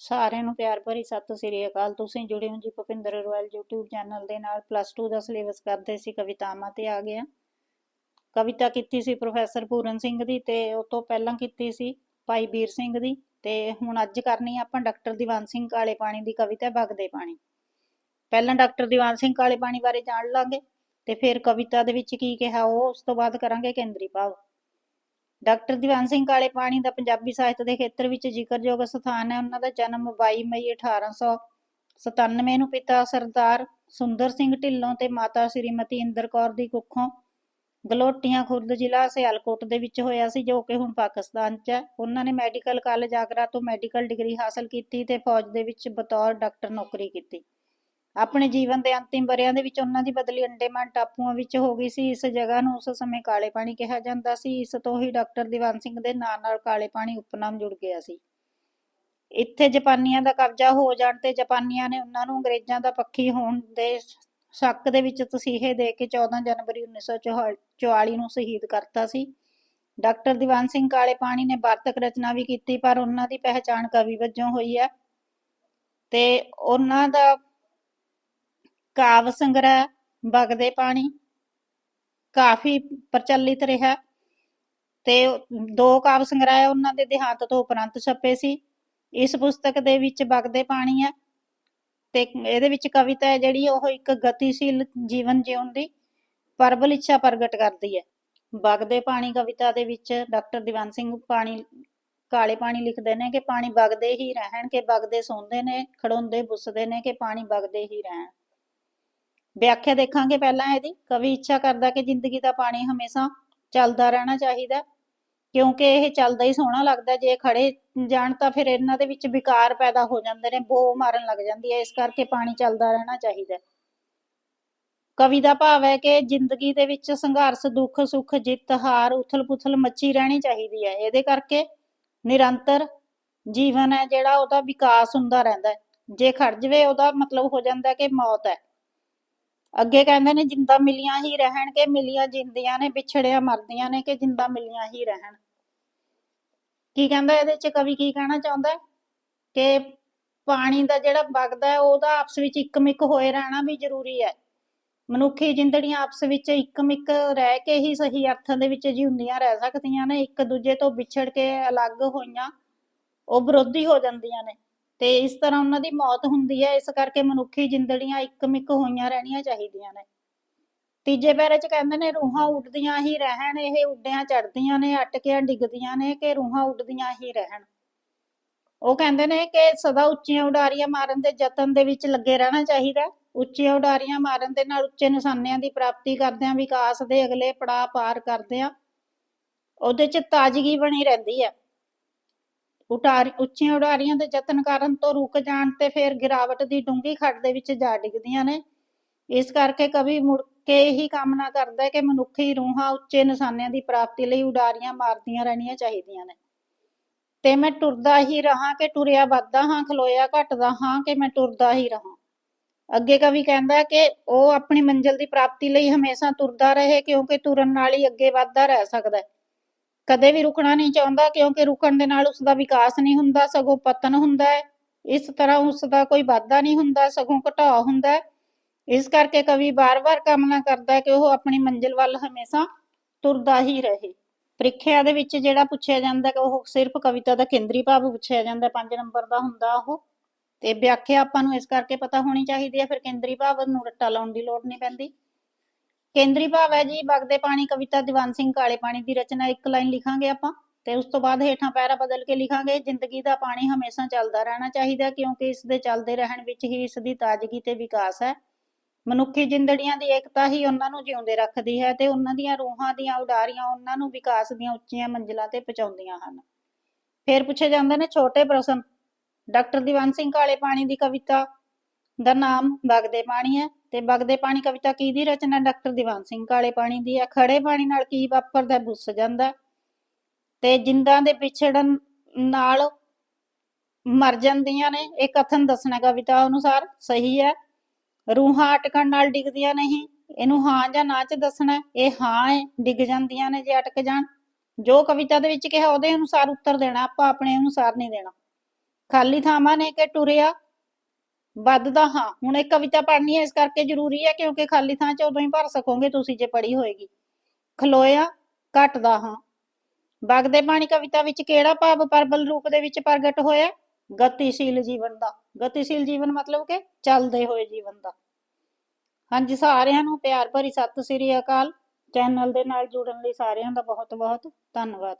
ਸਾਰਿਆਂ ਨੂੰ ਪਿਆਰ ਭਰੀ ਸਤਿ ਸ੍ਰੀ ਅਕਾਲ। ਤੁਸੀਂ ਜੁੜੇ ਹੋ ਜੀ ਭੁਪਿੰਦਰ ਰੋਇਲ YouTube ਚੈਨਲ ਦੇ ਨਾਲ। ਪਲੱਸ 2 ਦਾ ਸਿਲੇਬਸ ਕਰਦੇ ਸੀ ਕਵਿਤਾਵਾਂ ਤੇ ਆ ਗਿਆ। ਕਵਿਤਾ ਕੀਤੀ ਸੀ ਪ੍ਰੋਫੈਸਰ ਪੂਰਨ ਸਿੰਘ ਦੀ ਤੇ ਉਸ ਤੋਂ ਪਹਿਲਾਂ ਕੀਤੀ ਸੀ ਭਾਈ ਵੀਰ ਸਿੰਘ ਦੀ ਤੇ ਹੁਣ ਅੱਜ ਕਰਨੀ ਆਪਾਂ ਡਾਕਟਰ ਦੀਵਾਨ ਸਿੰਘ ਕਾਲੇ ਪਾਣੀ ਦੀ ਕਵਿਤਾ ਵਗਦੇ ਪਾਣੀ। ਪਹਿਲਾਂ ਡਾਕਟਰ ਦੀਵਾਨ ਸਿੰਘ ਕਾਲੇ ਪਾਣੀ ਬਾਰੇ ਜਾਣ ਲਾਂਗੇ ਤੇ ਫਿਰ ਕਵਿਤਾ ਦੇ ਵਿੱਚ ਕੀ ਕਿਹਾ ਉਹ, ਉਸ ਤੋਂ ਬਾਅਦ ਕਰਾਂਗੇ ਕੇਂਦਰੀ ਭਾਵ। ਡਾਕਟਰ ਦੀਵਾਨ ਸਿੰਘ ਕਾਲੇ ਪਾਣੀ ਦਾ ਪੰਜਾਬੀ ਸਾਹਿਤ ਦੇ ਖੇਤਰ ਵਿੱਚ ਜ਼ਿਕਰਯੋਗ ਸਥਾਨ ਹੈ। ਉਹਨਾਂ ਦਾ ਜਨਮ 22 ਮਈ 1897 ਨੂੰ ਪਿਤਾ ਸਰਦਾਰ ਸੁੰਦਰ ਸਿੰਘ ਢਿੱਲੋਂ ਤੇ ਮਾਤਾ ਸ਼੍ਰੀਮਤੀ ਇੰਦਰ ਕੌਰ ਦੀ ਕੁੱਖੋਂ ਗਲੋਟੀਆਂ ਖੁਰਦ ਜ਼ਿਲ੍ਹਾ ਸਿਆਲਕੋਟ ਦੇ ਵਿੱਚ ਹੋਇਆ ਸੀ, ਜੋ ਕਿ ਹੁਣ ਪਾਕਿਸਤਾਨ 'ਚ ਹੈ। ਉਹਨਾਂ ਨੇ ਮੈਡੀਕਲ ਕਾਲਜ ਆਗਰਾ ਤੋਂ ਮੈਡੀਕਲ ਡਿਗਰੀ ਹਾਸਲ ਕੀਤੀ ਤੇ ਫੌਜ ਦੇ ਵਿੱਚ ਬਤੌਰ ਡਾਕਟਰ ਨੌਕਰੀ ਕੀਤੀ। ਆਪਣੇ ਜੀਵਨ ਦੇ ਅੰਤਿਮ ਵਰ੍ਹਿਆਂ ਦੇ ਵਿੱਚ ਉਹਨਾਂ ਦੀ ਬਦਲੀ ਅੰਡੇਮਾਨ ਟਾਪੂਆਂ ਵਿੱਚ ਹੋ ਗਈ ਸੀ। ਇਸ ਜਗ੍ਹਾ ਨੂੰ ਉਸ ਸਮੇਂ ਕਾਲੇ ਪਾਣੀ ਕਿਹਾ ਜਾਂਦਾ ਸੀ। ਇਸ ਤੋਂ ਹੀ ਡਾਕਟਰ ਦੀਵਾਨ ਸਿੰਘ ਦੇ ਨਾਂ ਨਾਲ ਕਾਲੇ ਪਾਣੀ ਉਪਨਾਮ ਜੁੜ ਗਿਆ ਸੀ। ਇੱਥੇ ਜਾਪਾਨੀਆਂ ਦਾ ਕਬਜ਼ਾ ਹੋ ਜਾਣ ਤੇ ਜਾਪਾਨੀਆਂ ਨੇ ਉਹਨਾਂ ਨੂੰ ਅੰਗਰੇਜ਼ਾਂ ਦਾ ਪੱਖੀ ਹੋਣ ਦੇ ਸ਼ੱਕ ਦੇ ਵਿੱਚ ਤਸੀਹੇ ਦੇ ਕੇ 14 ਜਨਵਰੀ 1944 ਨੂੰ ਸ਼ਹੀਦ ਕਰਤਾ ਸੀ। ਡਾਕਟਰ ਦੀਵਾਨ ਸਿੰਘ ਕਾਲੇ ਪਾਣੀ ਨੇ ਵਾਰਤਕ ਰਚਨਾ ਵੀ ਕੀਤੀ, ਪਰ ਉਹਨਾਂ ਦੀ ਪਹਿਚਾਣ ਕਵੀ ਵਜੋਂ ਹੋਈ ਹੈ। ਤੇ ਉਹਨਾਂ ਦਾ ਕਾਵ ਸੰਗ੍ਰਹਿ ਵਗਦੇ ਪਾਣੀ, ਕਾਫੀ ਪ੍ਰਚਲਿਤ ਰਿਹਾ ਤੇ ਦੋ ਕਾਵ ਸੰਗ੍ਰਹਿ ਉਹਨਾਂ ਦੇ ਦੇਹਾਂਤ ਤੋਂ ਉਪਰੰਤ ਛਪੇ ਸੀ। ਇਸ ਪੁਸਤਕ ਦੇ ਵਿੱਚ ਵਗਦੇ ਪਾਣੀ ਹੈ ਤੇ ਇਹਦੇ ਵਿੱਚ ਕਵਿਤਾ ਹੈ ਜਿਹੜੀ ਉਹ ਇੱਕ ਗਤੀਸ਼ੀਲ ਜੀਵਨ ਜਿਉਣ ਦੀ ਪਰਬਲ ਇੱਛਾ ਪ੍ਰਗਟ ਕਰਦੀ ਹੈ। ਵਗਦੇ ਪਾਣੀ ਕਵਿਤਾ ਦੇ ਵਿੱਚ ਡਾਕਟਰ ਦੀਵਾਨ ਸਿੰਘ ਪਾਣੀ, ਕਾਲੇ ਪਾਣੀ ਲਿਖਦੇ ਨੇ ਕਿ ਪਾਣੀ ਵਗਦੇ ਹੀ ਰਹਿਣ, ਕੇ ਵਗਦੇ ਸੌਂਦੇ ਨੇ, ਖੜੋਂਦੇ, ਬੁੱਸਦੇ ਨੇ, ਕਿ ਪਾਣੀ ਵਗਦੇ ਹੀ ਰਹਿਣ। ਵਿਆਖਿਆ ਦੇਖਾਂਗੇ ਪਹਿਲਾਂ ਇਹਦੀ, ਕਵੀ ਇੱਛਾ ਕਰਦਾ ਕਿ ਜ਼ਿੰਦਗੀ ਦਾ ਪਾਣੀ ਹਮੇਸ਼ਾ ਚੱਲਦਾ ਰਹਿਣਾ ਚਾਹੀਦਾ ਕਿਉਂਕਿ ਇਹ ਚੱਲਦਾ ਹੀ ਸੋਹਣਾ ਲੱਗਦਾ, ਜੇ ਖੜੇ ਜਾਣ ਤਾਂ ਫਿਰ ਇਹਨਾਂ ਦੇ ਵਿੱਚ ਵਿਕਾਰ ਪੈਦਾ ਹੋ ਜਾਂਦੇ ਨੇ ਬੋ ਮਾਰਨ ਲੱਗ ਜਾਂਦੀ ਹੈ, ਇਸ ਕਰਕੇ ਪਾਣੀ ਚੱਲਦਾ ਰਹਿਣਾ ਚਾਹੀਦਾ ਕਵੀ ਦਾ ਭਾਵ ਹੈ ਕਿ ਜ਼ਿੰਦਗੀ ਦੇ ਵਿੱਚ ਸੰਘਰਸ਼, ਦੁੱਖ, ਸੁੱਖ, ਜਿੱਤ, ਹਾਰ ਉਥਲ-ਪੁਥਲ ਮੱਚੀ ਰਹਿਣੀ ਚਾਹੀਦੀ ਹੈ, ਇਹਦੇ ਕਰਕੇ ਨਿਰੰਤਰ ਜੀਵਨ ਹੈ ਜਿਹੜਾ, ਉਹਦਾ ਵਿਕਾਸ ਹੁੰਦਾ ਰਹਿੰਦਾ ਹੈ। ਜੇ ਖੜ ਜਵੇ, ਉਹਦਾ ਮਤਲਬ ਹੋ ਜਾਂਦਾ ਕਿ ਮੌਤ ਹੈ। ਅੱਗੇ ਕਹਿੰਦੇ ਨੇ ਜਿੰਦਾ ਮਿਲੀਆਂ ਹੀ ਰਹਿਣ ਕੇ ਮਿਲੀਆਂ ਜਿੰਦੀਆਂ ਨੇ ਵਿਛੜਿਆ ਮਰਦੀਆਂ ਨੇ ਕਿ ਜਿੰਦਾ ਮਿਲੀਆਂ ਹੀ ਰਹਿਣ। ਕੀ ਕਹਿੰਦਾ ਇਹਦੇ ਚ, ਕਵੀ ਕੀ ਕਹਿਣਾ ਚਾਹੁੰਦਾ ਕਿ ਪਾਣੀ ਦਾ ਜਿਹੜਾ ਵਗਦਾ ਹੈ, ਉਹਦਾ ਆਪਸ ਵਿੱਚ ਇੱਕਮਿਕ ਹੋਏ ਰਹਿਣਾ ਵੀ ਜ਼ਰੂਰੀ ਹੈ। ਮਨੁੱਖੀ ਜਿੰਦੜੀਆਂ ਆਪਸ ਵਿੱਚ ਇੱਕਮਿਕ ਰਹਿ ਕੇ ਹੀ ਸਹੀ ਅਰਥਾਂ ਦੇ ਵਿੱਚ ਜਿਉਂਦੀਆਂ ਰਹਿ ਸਕਦੀਆਂ ਨੇ, ਇੱਕ ਦੂਜੇ ਤੋਂ ਵਿਛੜ ਕੇ ਅਲੱਗ ਹੋਈਆਂ, ਉਹ ਵਿਰੋਧੀ ਹੋ ਜਾਂਦੀਆਂ ਨੇ। ਤੇ ਇਸ ਤਰ੍ਹਾਂ ਉਹਨਾਂ ਦੀ ਮੌਤ ਹੁੰਦੀ ਹੈ, ਇਸ ਕਰਕੇ ਮਨੁੱਖੀ ਜਿੰਦੜੀਆਂ ਇੱਕਮਿਕ ਹੋਈਆਂ ਰਹਿਣੀਆਂ ਚਾਹੀਦੀਆਂ ਨੇ। ਤੀਜੇ ਪੈਰੇ 'ਚ ਕਹਿੰਦੇ ਨੇ, ਰੂਹਾਂ ਉੱਡਦੀਆਂ ਹੀ ਰਹਿਣ, ਇਹ ਉੱਡਿਆਂ ਚੜਦੀਆਂ ਨੇ, ਅਟਕਿਆਂ ਡਿੱਗਦੀਆਂ ਨੇ ਕਿ ਰੂਹਾਂ ਉੱਡਦੀਆਂ ਹੀ ਰਹਿਣ। ਉਹ ਕਹਿੰਦੇ ਨੇ ਕਿ ਸਦਾ ਉੱਚੀਆਂ ਉਡਾਰੀਆਂ ਮਾਰਨ ਦੇ ਯਤਨ ਦੇ ਵਿੱਚ ਲੱਗੇ ਰਹਿਣਾ ਚਾਹੀਦਾ ਉੱਚੀਆਂ ਉਡਾਰੀਆਂ ਮਾਰਨ ਦੇ ਨਾਲ ਉੱਚੇ ਨਿਸ਼ਾਨਿਆਂ ਦੀ ਪ੍ਰਾਪਤੀ ਕਰਦਿਆਂ ਵਿਕਾਸ ਦੇ ਅਗਲੇ ਪੜਾਅ ਪਾਰ ਕਰਦਿਆਂ ਉਹਦੇ 'ਚ ਤਾਜ਼ਗੀ ਬਣੀ ਰਹਿੰਦੀ ਹੈ। ਉਟਾਰ, ਉੱਚੀਆਂ ਉਡਾਰੀਆਂ ਦੇ ਯਤਨ ਕਰਨ ਤੋਂ ਰੁਕ ਜਾਣ ਤੇ ਫਿਰ ਗਿਰਾਵਟ ਦੀ ਡੂੰਗੀ ਖੱਡ ਦੇ ਵਿੱਚ ਜਾ ਡਿੱਗਦੀਆਂ ਨੇ। ਇਸ ਕਰਕੇ ਕਵੀ ਮੁੜ ਕੇ ਇਹੀ ਕਾਮਨਾ ਕਰਦਾ ਹੈ ਕਿ ਮਨੁੱਖੀ ਰੂਹਾਂ ਉੱਚੇ ਨਿਸ਼ਾਨਿਆਂ ਦੀ ਪ੍ਰਾਪਤੀ ਲਈ ਉਡਾਰੀਆਂ ਮਾਰਦੀਆਂ ਰਹਿਣੀਆਂ ਚਾਹੀਦੀਆਂ ਨੇ। ਤੇ ਮੈਂ ਟੁਰਦਾ ਹੀ ਰਹਾ ਕਿ ਟੁਰਿਆ ਵੱਧਦਾ ਹਾਂ, ਖਲੋਇਆ ਘਟਦਾ ਹਾਂ ਕਿ ਮੈਂ ਟੁਰਦਾ ਹੀ ਰਹਾ। ਅੱਗੇ ਕਵੀ ਕਹਿੰਦਾ ਕਿ ਉਹ ਆਪਣੀ ਮੰਜ਼ਿਲ ਦੀ ਪ੍ਰਾਪਤੀ ਲਈ ਹਮੇਸ਼ਾ ਤੁਰਦਾ ਰਹੇ ਕਿਉਂਕਿ ਤੁਰਨ ਨਾਲ ਹੀ ਅੱਗੇ ਵੱਧਦਾ ਰਹਿ ਸਕਦਾ ਹੈ। ਕਦੇ ਵੀ ਰੁਕਣਾ ਨਹੀਂ ਚਾਹੁੰਦਾ ਕਿਉਂਕਿ ਰੁਕਣ ਦੇ ਨਾਲ ਉਸ ਦਾ ਵਿਕਾਸ ਨਹੀਂ ਹੁੰਦਾ, ਸਗੋਂ ਪਤਨ ਹੁੰਦਾ ਹੈ। ਇਸ ਤਰ੍ਹਾਂ ਉਸ ਦਾ ਕੋਈ ਵਾਧਾ ਨਹੀਂ ਹੁੰਦਾ, ਸਗੋਂ ਘਟਾਅ ਹੁੰਦਾ ਹੈ। ਇਸ ਕਰਕੇ ਕਵੀ ਬਾਰ-ਬਾਰ ਕਾਮਨਾ ਕਰਦਾ ਹੈ ਕਿ ਉਹ ਆਪਣੀ ਮੰਜ਼ਿਲ ਵੱਲ ਹਮੇਸ਼ਾ ਤੁਰਦਾ ਹੀ ਰਹੇ। ਪ੍ਰੀਖਿਆ ਦੇ ਵਿੱਚ ਜਿਹੜਾ ਪੁੱਛਿਆ ਜਾਂਦਾ ਕਿ ਉਹ ਸਿਰਫ ਕਵਿਤਾ ਦਾ ਕੇਂਦਰੀ ਭਾਵ ਪੁੱਛਿਆ ਜਾਂਦਾ 5 ਨੰਬਰ ਦਾ ਹੁੰਦਾ ਉਹ। ਤੇ ਵਿਆਖਿਆ ਆਪਾਂ ਨੂੰ ਇਸ ਕਰਕੇ ਪਤਾ ਹੋਣੀ ਚਾਹੀਦੀ ਹੈ, ਫਿਰ ਕੇਂਦਰੀ ਭਾਵ ਨੂੰ ਰੱਟਾ ਲਾਉਣ ਦੀ ਲੋੜ ਨਹੀਂ ਪੈਂਦੀ। ਕੇਂਦਰੀ ਭਾਵ ਹੈ ਜੀ, ਵਗਦੇ ਪਾਣੀ ਕਵਿਤਾ ਦੀਵਾਨ ਸਿੰਘ ਕਾਲੇ ਪਾਣੀ ਦੀ ਰਚਨਾ ਇੱਕ ਲਾਈਨ ਲਿਖਾਂਗੇ ਆਪਾਂ, ਤੇ ਉਸ ਤੋਂ ਬਾਅਦ ਹੇਠਾਂ ਪੈਰਾ ਬਦਲ ਕੇ ਲਿਖਾਂਗੇ, ਜ਼ਿੰਦਗੀ ਦਾ ਪਾਣੀ ਹਮੇਸ਼ਾ ਚੱਲਦਾ ਰਹਿਣਾ ਚਾਹੀਦਾ, ਕਿਉਂਕਿ ਇਸ ਦੇ ਚੱਲਦੇ ਰਹਿਣ ਵਿੱਚ ਹੀ ਇਸ ਦੀ ਤਾਜ਼ਗੀ ਤੇ ਵਿਕਾਸ ਹੈ। ਮਨੁੱਖੀ ਜਿੰਦੜੀਆਂ ਦੀ ਏਕਤਾ ਹੀ ਉਹਨਾਂ ਨੂੰ ਜਿਉਂਦੇ ਰੱਖਦੀ ਹੈ ਤੇ ਉਹਨਾਂ ਦੀਆਂ ਰੂਹਾਂ ਦੀਆਂ ਉਡਾਰੀਆਂ ਉਹਨਾਂ ਨੂੰ ਵਿਕਾਸ ਦੀਆਂ ਉੱਚੀਆਂ ਮੰਜ਼ਿਲਾਂ ਤੇ ਪਹੁੰਚਾਉਂਦੀਆਂ ਹਨ। ਫਿਰ ਪੁੱਛੇ ਜਾਂਦੇ ਨੇ ਛੋਟੇ ਪ੍ਰਸ਼ਨ, ਡਾਕਟਰ ਦੀਵਾਨ ਸਿੰਘ ਕਾਲੇ ਪਾਣੀ ਦੀ ਕਵਿਤਾ ਦਾ ਨਾਮ ਵਗਦੇ ਪਾਣੀ ਹੈ। ਤੇ ਵਗਦੇ ਪਾਣੀ ਕਵਿਤਾ ਕੀ ਦੀ ਰਚਨਾ? ਡਾਕਟਰ ਦੀਵਾਨ ਸਿੰਘ ਕਾਲੇ ਪਾਣੀ ਦੀ ਹੈ। ਖੜੇ ਪਾਣੀ ਨਾਲ ਕੀ ਵਾਪਰਦਾ? ਬੁੱਸ ਜਾਂਦਾ। ਤੇ ਜਿੰਦਾਂ ਦੇ ਵਿਛੜਨ ਨਾਲ ਮਰ ਜਾਂਦੀਆਂ ਨੇ। ਇਹ ਕਥਨ ਦੱਸਣਾ ਕਵਿਤਾ ਅਨੁਸਾਰ ਸਹੀ ਹੈ। ਰੂਹਾਂ ਅਟਕਣ ਨਾਲ ਡਿੱਗਦੀਆਂ ਨਹੀਂ। ਇਹਨੂੰ ਹਾਂ ਜਾਂ ਨਾ ਚ ਦੱਸਣਾ। ਇਹ ਹਾਂ ਹੈ ਡਿੱਗ ਜਾਂਦੀਆਂ ਨੇ ਜੇ ਅਟਕ ਜਾਣ। ਜੋ ਕਵਿਤਾ ਦੇ ਵਿੱਚ ਕਿਹਾ ਉਹਦੇ ਅਨੁਸਾਰ ਉੱਤਰ ਦੇਣਾ। ਆਪਾਂ ਆਪਣੇ ਅਨੁਸਾਰ ਨਹੀਂ ਦੇਣਾ। ਖਾਲੀ ਥਾਵਾਂ ਨੇ ਕਿ ਟੁਰਿਆ। ਵੱਧਦਾ ਹਾਂ। ਹੁਣ ਇਹ ਕਵਿਤਾ ਪੜ੍ਹਨੀ ਹੈ, ਇਸ ਕਰਕੇ ਜ਼ਰੂਰੀ ਹੈ ਕਿਉਂਕਿ ਖਾਲੀ ਥਾਂ ਚ ਉਦੋਂ ਹੀ ਭਰ ਸਕੋਗੇ ਤੁਸੀਂ ਜੇ ਪੜ੍ਹੀ ਹੋਏਗੀ। ਖਲੋਇਆ, ਘਟਦਾ ਹਾਂ। ਵਗਦੇ ਪਾਣੀ ਕਵਿਤਾ ਵਿੱਚ ਕਿਹੜਾ ਭਾਵ ਪ੍ਰਬਲ ਰੂਪ ਦੇ ਵਿੱਚ ਪ੍ਰਗਟ ਹੋਇਆ? ਗਤੀਸ਼ੀਲ ਜੀਵਨ ਦਾ। ਗਤੀਸ਼ੀਲ ਜੀਵਨ ਮਤਲਬ ਕਿ ਚੱਲਦੇ ਹੋਏ ਜੀਵਨ ਦਾ। ਹਾਂਜੀ, ਸਾਰਿਆਂ ਨੂੰ ਪਿਆਰ ਭਰੀ ਸਤਿ ਸ੍ਰੀ ਅਕਾਲ। ਚੈਨਲ ਦੇ ਨਾਲ ਜੁੜਨ ਲਈ ਸਾਰਿਆਂ ਦਾ ਬਹੁਤ ਬਹੁਤ ਧੰਨਵਾਦ।